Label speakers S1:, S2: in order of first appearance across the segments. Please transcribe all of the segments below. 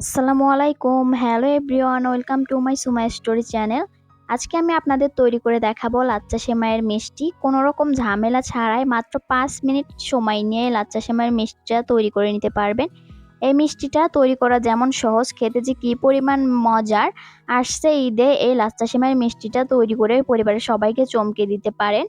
S1: আসসালামু আলাইকুম। Hello everyone welcome to my Sumai story channel আজকে আমি আপনাদের তৈরি করে দেখাবো লাচ্চা সেমাইয়ের মিষ্টি। কোনো রকম ঝামেলা ছাড়াই মাত্র পাঁচ মিনিট সময় নিয়ে লাচ্চা সেমাইয়ের মিষ্টিটা তৈরি করে নিতে পারবেন। এই মিষ্টিটা তৈরি করা যেমন সহজ, খেতে যে কী পরিমাণ মজার আসছে ঈদে এই লাচ্চা সেমাইয়ের মিষ্টিটা তৈরি করে পরিবারের সবাইকে চমকে দিতে পারেন।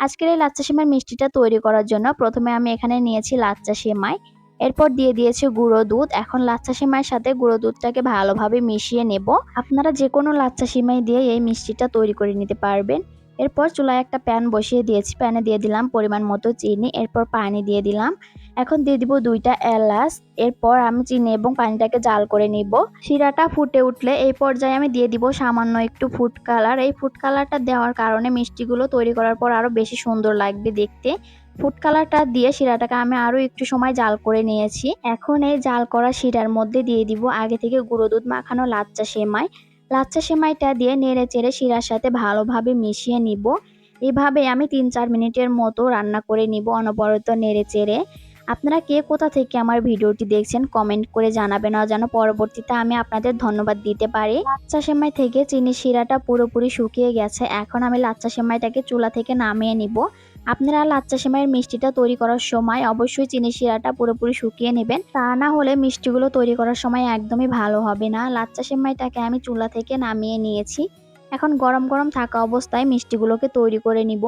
S1: আজকের এই লাচ্চা সেমাইয়ের মিষ্টিটা তৈরি করার জন্য প্রথমে আমি এখানে নিয়েছি লাচ্চা সেমাই। এরপর দিয়ে দিয়েছি গুঁড়ো দুধ। এখন লাচ্ছা সিমাইয়ের সাথে গুঁড়ো দুধটাকে ভালোভাবে মিশিয়ে নেব। আপনারা যে কোনো লাচ্ছা সিমাই দিয়ে এই মিষ্টিটা তৈরি করে নিতে পারবেন। এরপর চুলায় একটা প্যান বসিয়ে দিয়েছি। প্যানে দিয়ে দিলাম পরিমাণ মতো চিনি, এরপর পানি দিয়ে দিলাম। এখন দিয়ে দিব দুইটা এলাচ। এরপর আমি চিনি এবং পানিটাকে জাল করে নিব। শিরাটা ফুটে উঠলে এই পর্যায়ে আমি দিয়ে দিব সামান্য একটু ফুড কালার। এই ফুড কালারটা দেওয়ার কারণে মিষ্টিগুলো তৈরি করার পর আরও বেশি সুন্দর লাগবে দেখতে। ফুড কালারটা দিয়ে শিরাটাকে আমি আরও একটু সময় জাল করে নিয়েছি। এখন এই জাল করা শিরার মধ্যে দিয়ে দিব আগে থেকে গুঁড়ো দুধ, মাখানো লাচ্চা সেমাই। লাচ্চা সেমাইটা দিয়ে নেড়ে চেড়ে শিরার সাথে ভালোভাবে মিশিয়ে নিব। এভাবে আমি তিন চার মিনিটের মতো রান্না করে নিব অনবরত নেড়ে চেড়ে আপনারা কে কোথা থেকে আমার ভিডিওটি দেখছেন, কমেন্ট করে জানাবেন যেন পরবর্তীতে আমি আপনাদের ধন্যবাদ দিতে পারি। লাচ্চা সেমাই থেকে চিনি শিরাটা পুরোপুরি শুকিয়ে গেছে। এখন আমি লাচ্চা সেমাইটাকে চুলা থেকে নামিয়ে নিব। আপনারা লাচ্চা সেমাইয়ের মিষ্টিটা তৈরি করার সময় অবশ্যই চিনি শিরাটা পুরোপুরি শুকিয়ে নেবেন। তা না হলে মিষ্টিগুলো তৈরি করার সময় একদমই ভালো হবে না। লাচ্চা সেমাইটাকে আমি চুলা থেকে নামিয়ে নিয়েছি। এখন গরম গরম থাকা অবস্থায় মিষ্টিগুলোকে তৈরি করে নিব।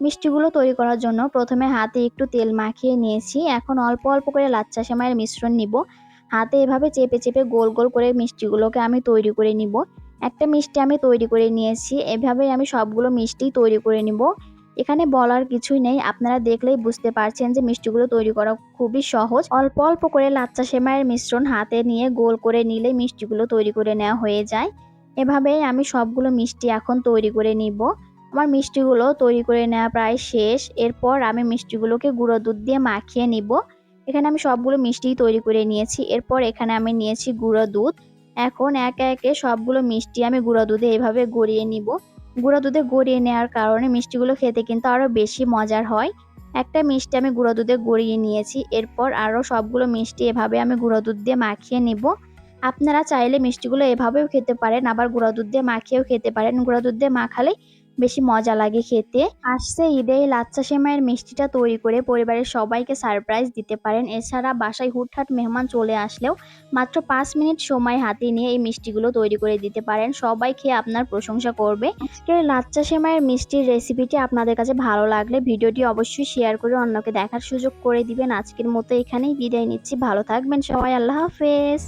S1: মিষ্টিগুলো তৈরি করার জন্য প্রথমে হাতে একটু তেল মাখিয়ে নিয়েছি। এখন অল্প অল্প করে লাচ্চা সেমাইয়ের মিশ্রণ নিব। হাতে এভাবে চেপে চেপে গোল গোল করে মিষ্টিগুলোকে আমি তৈরি করে নিব। একটা মিষ্টি আমি তৈরি করে নিয়েছি। এভাবেই আমি সবগুলো মিষ্টি তৈরি করে নিব। এখানে বলার কিছুই নেই। আপনারা দেখলেই বুঝতে পারছেন যে মিষ্টিগুলো তৈরি করা খুবই সহজ। অল্প অল্প করে লাচ্চা সেমাইয়ের মিশ্রণ হাতে নিয়ে গোল করে নিলে মিষ্টিগুলো তৈরি করে নেওয়া হয়ে যায়। এভাবেই আমি সবগুলো মিষ্টি এখন তৈরি করে নিব। আমার মিষ্টিগুলো তৈরি করে নেওয়া প্রায় শেষ। এরপর আমি মিষ্টিগুলোকে গুঁড়ো দুধ দিয়ে মাখিয়ে নিব। এখানে আমি সবগুলো মিষ্টি তৈরি করে নিয়েছি। এরপর এখানে আমি নিয়েছি গুঁড়ো দুধ। এখন একে একে সবগুলো মিষ্টি আমি গুঁড়ো দুধে এভাবে গড়িয়ে নিব। গুঁড়ো দুধে গড়িয়ে নেওয়ার কারণে মিষ্টিগুলো খেতে কিন্তু আরও বেশি মজার হয়। একটা মিষ্টি আমি গুঁড়ো দুধে গড়িয়ে নিয়েছি, এরপর আরও সবগুলো মিষ্টি এভাবে আমি গুঁড়ো দুধ দিয়ে মাখিয়ে নিব। আপনারা চাইলে মিষ্টিগুলো এভাবেও খেতে পারেন, আবার গুঁড়ো দুধ দিয়ে মাখিয়েও খেতে পারেন। গুঁড়ো দুধ দিয়ে মাখালে বেশি মজা লাগে খেতে। আসছে ঈদে লাচ্চা সেমাইয়ের মিষ্টিটা তৈরি করে পরিবারের সবাইকে সারপ্রাইজ দিতে পারেন। এছাড়া বাসায় হুটহাট মেহমান চলে আসলেও মাত্র পাঁচ মিনিট সময় হাতে নিয়ে এই মিষ্টিগুলো তৈরি করে দিতে পারেন। সবাই খেয়ে আপনার প্রশংসা করবে। আজকের লাচ্চা সেমাইয়ের মিষ্টির রেসিপিটি আপনাদের কাছে ভালো লাগলে ভিডিওটি অবশ্যই শেয়ার করে অন্যকে দেখার সুযোগ করে দিবেন। আজকের মতো এখানেই বিদায় নিচ্ছি। ভালো থাকবেন সবাই। আল্লাহ হাফেজ।